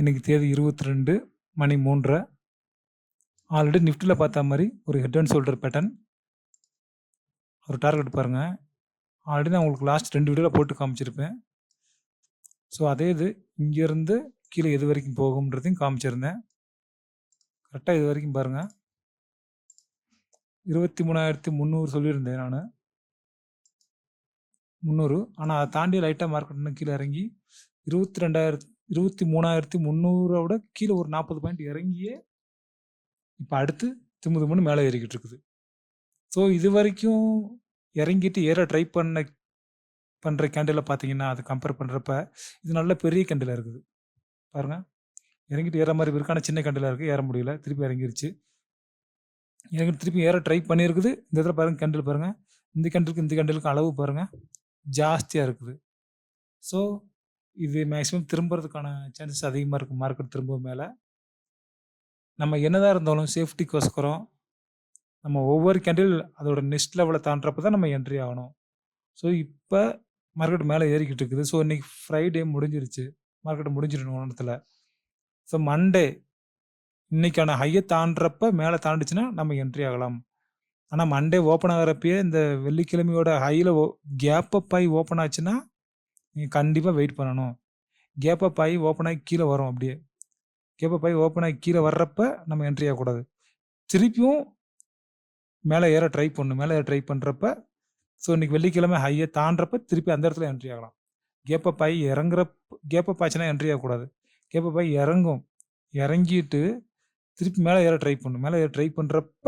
இன்றைக்கி தேதி இருபத்தி ரெண்டு மணி மூன்றரை. ஆல்ரெடி நிஃப்டியில் பார்த்த மாதிரி ஒரு ஹெட் அண்ட் ஷோல்டர் பேட்டர்ன் ஒரு டார்கெட் பாருங்கள் ஆல்ரெடி நான் உங்களுக்கு லாஸ்ட் ரெண்டு வீடியோவில் போட்டு காமிச்சிருப்பேன். ஸோ அதே இது இங்கேருந்து கீழே எது வரைக்கும் போகும்ன்றதையும் காமிச்சிருந்தேன். கரெக்டாக இது வரைக்கும் பாருங்கள் இருபத்தி மூணாயிரத்தி முந்நூறு சொல்லியிருந்தேன் நான். முந்நூறு. ஆனால் அதை தாண்டி லைட்டாக மார்க்கெட்னு கீழே இறங்கி. இருபத்தி ரெண்டாயிரத்தி இருபத்தி மூணாயிரத்தி முந்நூறை விட கீழே ஒரு நாற்பது பாயிண்ட் இறங்கியே இப்போ அடுத்து திம்மு திம்முன்னு மேலே ஏறிக்கிட்டு இருக்குது. ஸோ இது வரைக்கும் இறங்கிட்டு ஏற ட்ரை பண்ண பண்ணுற கேண்டில் பார்த்தீங்கன்னா அது கம்பேர் பண்ணுறப்ப இது நல்ல பெரிய கேண்டில் இருக்குது. பாருங்கள் இறங்கிட்டு ஏற மாதிரி இருக்கான சின்ன கேண்டில் இருக்குது ஏற முடியல. திருப்பி இறங்கிருச்சு. இறங்கிட்டு திருப்பி ஏற ட்ரை பண்ணியிருக்குது இந்த இடத்துல பாருங்கள் கேண்டில் பாருங்கள் இந்த கேண்டிலுக்கு இந்த கேண்டிலுக்கு அளவு பாருங்கள் ஜாஸ்தியாக இருக்குது. ஸோ இது மேக்ஸிமம் திரும்புறதுக்கான சான்சஸ் அதிகமாக இருக்குது மார்க்கெட் திரும்ப மேலே. நம்ம என்னதான் இருந்தாலும் சேஃப்டிக்கோஸ்கரம் நம்ம ஒவ்வொரு கேண்டில் அதோட நெக்ஸ்ட் லெவலை தாண்டுறப்ப தான் நம்ம என்ட்ரி ஆகணும். ஸோ இப்போ மார்க்கெட் மேலே ஏறிக்கிட்டு இருக்குது. ஸோ இன்றைக்கி ஃப்ரைடே முடிஞ்சிருச்சு. மார்க்கெட் முடிஞ்சிடணும் ஒன்றத்தில் ஸோ மண்டே இன்னைக்கான ஹையை தாண்டுறப்ப மேலே தாண்டுச்சுன்னா நம்ம என்ட்ரி ஆகலாம். ஆனால் மண்டே ஓப்பன் ஆகிறப்பயே இந்த வெள்ளிக்கிழமையோட ஹையில் ஓ அப் ஆகி ஓப்பன் ஆச்சுன்னா நீங்கள் கண்டிப்பாக வெயிட் பண்ணணும். கேப் அப் ஆகி ஓப்பன் ஆகி கீழே வரும் அப்படியே. கேப் அப் ஆகி ஓப்பன் ஆகி கீழே வர்றப்ப நம்ம என்ட்ரி ஆகக்கூடாது. திருப்பியும் மேலே ஏற ட்ரை பண்ணும் மேலே ஏற ட்ரை பண்ணுறப்ப ஸோ இன்னைக்கு வெள்ளிக்கிழமை ஹையை தாண்டுறப்ப திருப்பி அந்த இடத்துல என்ட்ரி ஆகலாம். கேப் அப் ஆகி இறங்குறப்ப கேப் அப் ஆச்சுன்னா என்ட்ரி ஆகக்கூடாது. கேப் அப் ஆகி இறங்கும். இறங்கிட்டு திருப்பி மேலே ஏற ட்ரை பண்ணும் மேலே ஏற ட்ரை பண்ணுறப்ப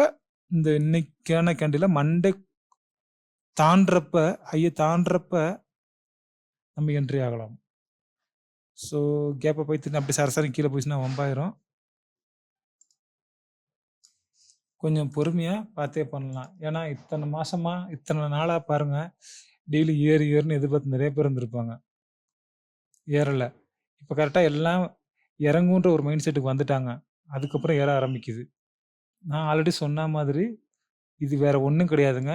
இந்த இன்னைக்கான கேண்டில் மண்டே தாண்டுறப்ப ஐயை தாண்டுறப்ப நம்ம என்ட்ரி ஆகலாம் ஸோ கேப்பை போய் திரும்பி அப்படி சரசரி கீழே போயிடுச்சுன்னா ஒம்பாயிரம் கொஞ்சம் பொறுமையாக பார்த்தே பண்ணலாம். ஏன்னா இத்தனை மாதமா இத்தனை நாளாக பாருங்கள் டெய்லி ஏறு ஏறுன்னு எதிர்பார்த்து நிறைய பேர் இருந்திருப்பாங்க. ஏறலை. இப்போ கரெக்டாக எல்லாம் இறங்குன்ற ஒரு மைண்ட் செட்டுக்கு வந்துட்டாங்க. அதுக்கப்புறம் ஏற ஆரம்பிக்குது. நான் ஆல்ரெடி சொன்ன மாதிரி இது வேறு ஒன்றும் கிடையாதுங்க.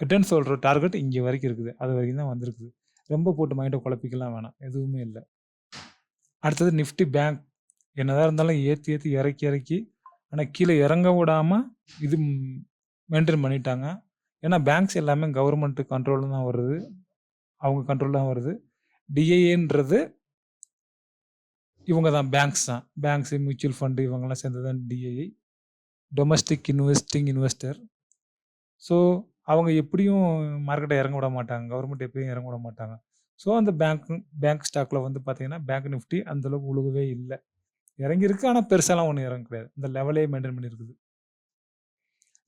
ஹெட்டன் சொல்கிற டார்கெட் இங்கே வரைக்கும் இருக்குது. அது வரைக்கும் தான் வந்திருக்குது. ரொம்ப போட்டு மைண்டை குழப்பிக்கலாம் வேணாம். எதுவுமே இல்லை. அடுத்தது நிஃப்டி பேங்க். என்னதான் இருந்தாலும் ஏற்றி ஏற்றி இறக்கி இறக்கி ஆனால் கீழே இறங்க விடாமல் இது மெயின்டைன் பண்ணிட்டாங்க. ஏன்னா பேங்க்ஸ் எல்லாமே கவர்மெண்ட் கண்ட்ரோலில் தான் வருது. அவங்க கண்ட்ரோல் தான் வருது. டிஐஏன்றது இவங்க தான் பேங்க்ஸ் தான். பேங்க்ஸு மியூச்சுவல் ஃபண்டு இவங்கெல்லாம் சேர்ந்து தான் DII domestic investing investor so அவங்க எப்படியும் மார்க்கெட்டை இறங்க விட மாட்டாங்க. கவர்மெண்ட் எப்படியும் இறங்க விட மாட்டாங்க. ஸோ அந்த பேங்க் பேங்க் ஸ்டாக்கில் வந்து பார்த்தீங்கன்னா பேங்க் நிஃப்டி அந்தளவுக்கு உழுகவே இல்லை. இறங்கியிருக்கு. ஆனால் பெருசாலாம் ஒன்றும் இறங்க கிடையாது. இந்த லெவலே மெயின்டைன் பண்ணியிருக்குது.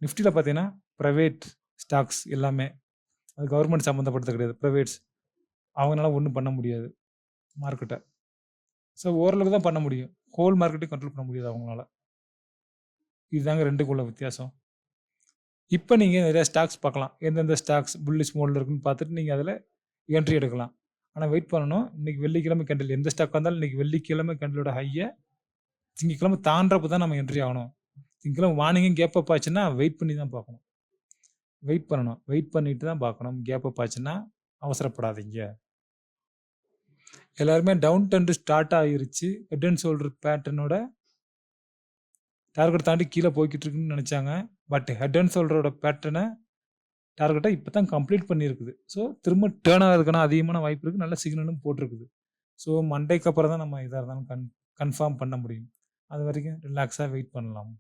நிஃப்டியில் பார்த்தீங்கன்னா ப்ரைவேட் ஸ்டாக்ஸ் எல்லாமே. அது கவர்மெண்ட் சம்மந்தப்பட்டது கிடையாது. ப்ரைவேட்ஸ் அவங்களால ஒன்றும் பண்ண முடியாது. மார்க்கெட்டை ஸோ ஓரளவுக்கு தான் பண்ண முடியும். ஹோல் மார்க்கெட்டையும் கண்ட்ரோல் பண்ண முடியாது அவங்களால. இதுதாங்க ரெண்டுக்குள்ள வித்தியாசம். இப்போ நீங்கள் நிறைய ஸ்டாக்ஸ் பார்க்கலாம். எந்தெந்த ஸ்டாக்ஸ் புல்லிஷ் மோடில் இருக்குன்னு பார்த்துட்டு நீங்கள் அதில் என்ட்ரி எடுக்கலாம். ஆனால் வெயிட் பண்ணணும். இன்றைக்கி வெள்ளிக்கிழமை கேண்டில் எந்த ஸ்டாக் வந்தாலும் இன்றைக்கி வெள்ளிக்கிழமை கேண்டிலோட ஹையை திங்கக்கிழமை தாண்டப்போ தான் நம்ம என்ட்ரி ஆகணும். திங்கக்கிழமை வார்னிங்கும் கேப் அப் ஆச்சுன்னா வெயிட் பண்ணி தான் பார்க்கணும். வெயிட் பண்ணணும். வெயிட் பண்ணிட்டு தான் பார்க்கணும். கேப் அப் ஆச்சுன்னா அவசரப்படாதீங்க. எல்லாருமே டவுன் டென்ட் ஸ்டார்ட் ஆகிருச்சு ஹெட் அண்ட் ஷோல்டர் பேட்டர்னோட டார்கெட் தாண்டி கீழே போய்கிட்டு இருக்குன்னு நினச்சாங்க பட் ஹெட் அண்ட் ஷோல்டரோட பேட்டர்னை டார்கெட்டை இப்போ தான் கம்ப்ளீட் பண்ணியிருக்குது. ஸோ திரும்ப டேர்ன் ஆகிறதுக்கான அதிகமான வாய்ப்பு இருக்குது நல்ல சிக்னலும் போட்டிருக்குது. ஸோ மண்டேக்கு அப்புறம் தான் நம்ம இதாக இருந்தாலும் கன் கன்ஃபார்ம் பண்ண முடியும். அது வரைக்கும் ரிலாக்ஸாக வெயிட் பண்ணலாம்.